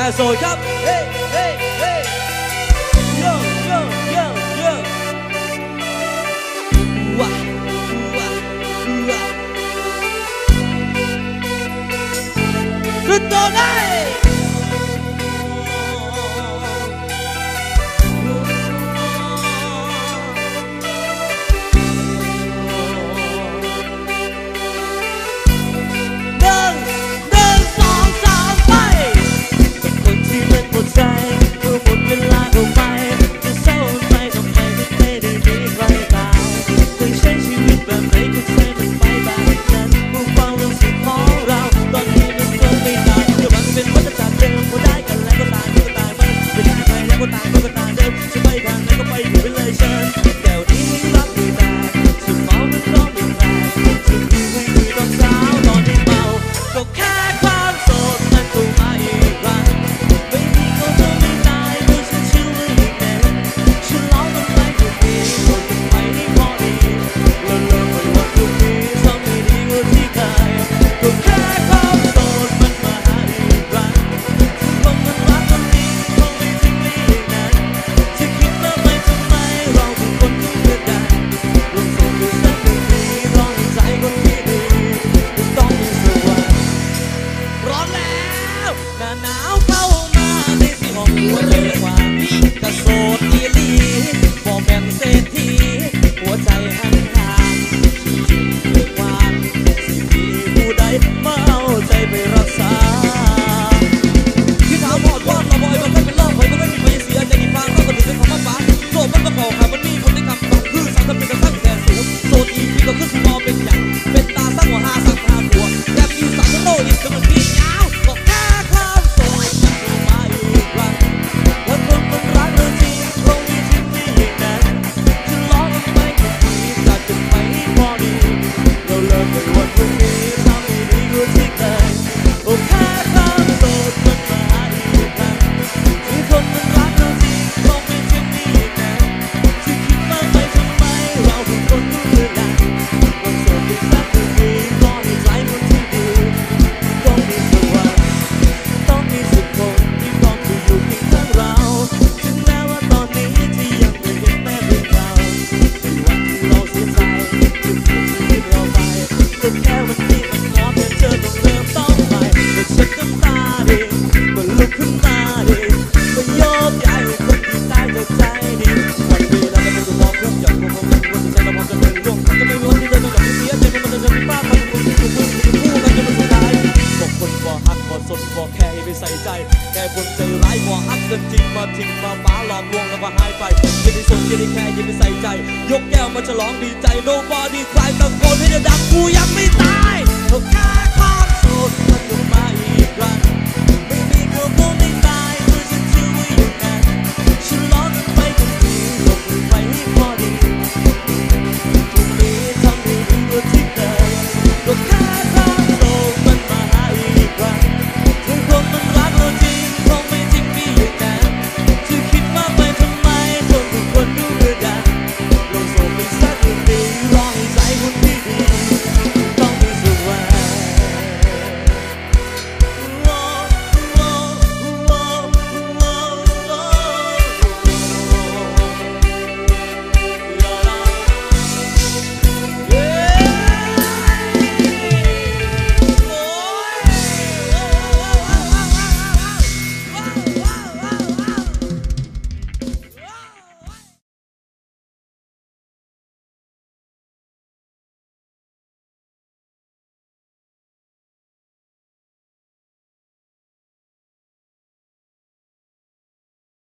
à, rồi khắp hey, hey, hey. Yo, yo, yo, yo. Wow, wow, wow. Good night. าทิ้งมาฟ้าหลอกลวงแล้วก็หายไปยังไม่สนยังไม่แคร์ยังไม่ใส่ใจ ยกแก้วมาฉลองดีใจ nobody cry ตะโกนให้เดังกูยังไม่ตายเธอกล้าข้ามสูตรมันลงมาอีกครั้งไม่มีคำพูดไม่ตายเพื่อฉันชื่อว่าอย่างนั้นฉันร้องกันไปกันดีหลบไปให้พอดี